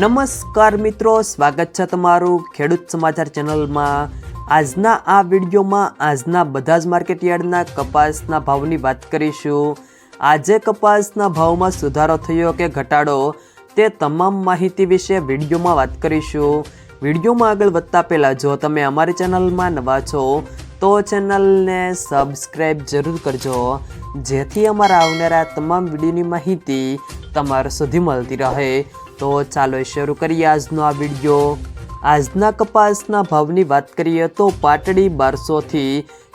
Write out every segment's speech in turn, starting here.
નમસ્કાર મિત્રો, સ્વાગત છે તમારું ખેડૂત સમાચાર ચેનલમાં. આજના આ વિડીયોમાં આજના બધા જ માર્કેટયાર્ડના કપાસના ભાવની વાત કરીશું. આજે કપાસના ભાવમાં સુધારો થયો કે ઘટાડો, તે તમામ માહિતી વિશે વિડીયોમાં વાત કરીશું. વિડીયોમાં આગળ વધતા પહેલાં, જો તમે અમારી ચેનલમાં નવા છો, તો ચેનલને સબસ્ક્રાઈબ જરૂર કરજો. જેથી અમારા આવનારા તમામ વિડીયોની માહિતી તમારા સુધી મળતી રહે. તો ચાલો શરૂ કરીએ આજનો આ વીડિયો. આજના કપાસના ભાવની વાત કરીએ તો પાટડી બારસોથી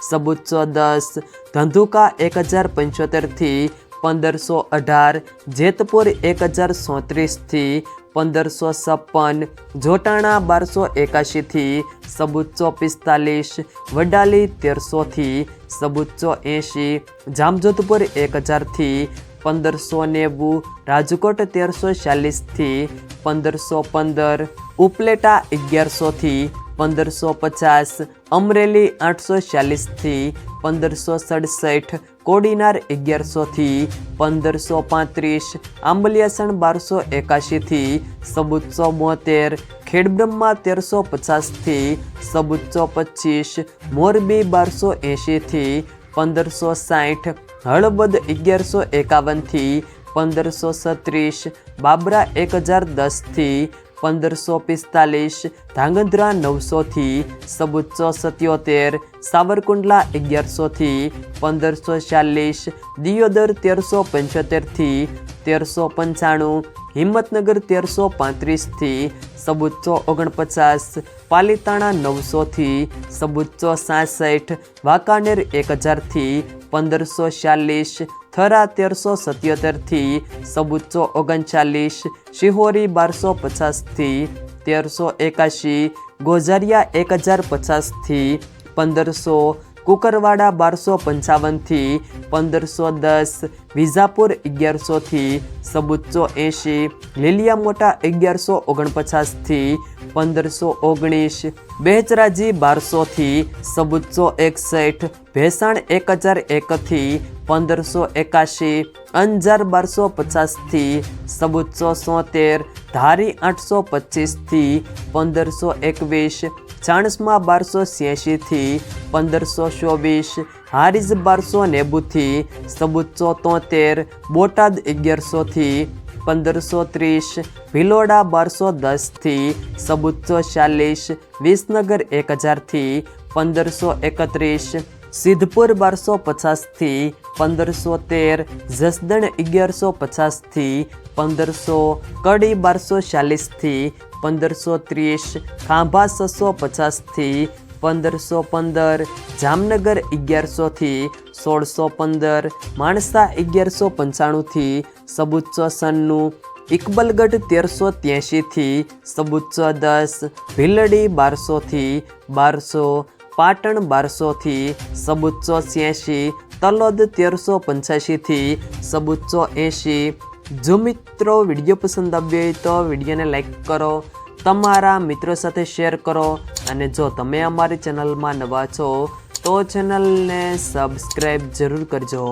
સબુચ્ચો દસ, ધંધુકા એક હજાર પંચોતેરથી પંદરસો અઢાર, જેતપુર એક હજાર સોત્રીસથી પંદરસો છપ્પન, જોટાણા બારસો એકાશીથી સબુચ્ચો પિસ્તાલીસ, વડાલી તેરસોથી સબુચ્ચો એંશી, જામજોધપુર એક હજારથી પંદરસો નેવું, રાજકોટ તેરસો ચાલીસથી પંદરસો પંદર, ઉપલેટા અગિયારસોથી પંદરસો પચાસ, અમરેલી આઠસો ચાલીસથી પંદરસો સડસઠ, કોડીનાર અગિયારસોથી પંદરસો પાંત્રીસ, આંબલિયાસણ બારસો એકાશીથી સબુચ્ચો બોતેર, ખેડબ્રહ્મા તેરસો પચાસથી સબુચ્ચો પચીસ, મોરબી બારસો એંશીથી પંદરસો સાઠ હળવદ અગિયારસો એકાવનથી પંદરસો છત્રીસ, બાબરા એક હજાર દસથી પંદરસો પિસ્તાલીસ, ધાંગધ્રા નવસોથી સબુચ્ચો સત્યોતેર, સાવરકુંડલા અગિયારસોથી પંદરસો ચાલીસ, દિયોદર તેરસો પંચોતેરથી તેરસો પંચાણું, હિંમતનગર તેરસો પાંત્રીસથી સબુચ્ચો ઓગણપચાસ, પાલીતાણા નવસોથી સબુચ્ચો સાસઠ, વાંકાનેર એક હજારથી પંદરસો ચાલીસ, થરા તેરસો સત્યોતેરથી સબુચ્ચો ઓગણચાલીસ, શિહોરી બારસો પચાસથી તેરસો એકાશી, ગોઝારિયા એક હજાર પચાસથી પંદરસો, કુકરવાડા બારસો પંચાવનથી પંદરસો દસ વિઝાપુર અગિયારસોથી સબુચ્ચો એંશી લીલિયા મોટા અગિયારસો ઓગણપચાસથી પંદરસો ઓગણીસ, બેચરાજી બારસોથી સબુચ્ચો એકસઠ, ભેસાણ એક હજાર એકથી પંદરસો એકાશી, અંજાર બારસો પચાસથી સબુચ્ચો સોતેર, ધારી આઠસો પચીસથી પંદરસો એકવીસ, ચાણસમાં બારસો છ્યાસીથી પંદરસો ચોવીસ, હારીજ બારસો નેવુંથી સબુચ્ચો તોતેર, બોટાદ અગિયારસોથી પંદરસો ત્રીસ, ભિલોડા બારસો દસથી સબુત્સો ચાલીસ, વિસનગર એક હજારથી પંદરસો એકત્રીસ, સિદ્ધપુર બારસો પચાસથી પંદરસો તેર, જસદણ અગિયારસો પચાસથી પંદરસો, કડી બારસો ચાલીસથી પંદરસો ત્રીસ, ખાંભા છસો પચાસથી પંદરસો પંદર, જામનગર અગિયારસોથી સોળસો પંદર, માણસા અગિયારસો પંચાણુંથી સબુચ્ચો સન્નું ઇકબલગઢ તેરસો ત્યાંશીથી સબુચ્ચો દસ ભીલડી બારસોથી બારસો, પાટણ બારસોથી સબુચ્ચો છ્યાસી તલોદ તેરસો પંચ્યાસીથી સબુચ્ચો એંશી જો મિત્રો વીડિયો પસંદ આવ્યો હોય તો વિડીયોને લાઈક કરો તમારા મિત્રો સાથે શેર કરો અને જો તમે અમારી ચેનલમાં નવા છો, તો ચેનલને સબસ્ક્રાઈબ જરૂર કરજો.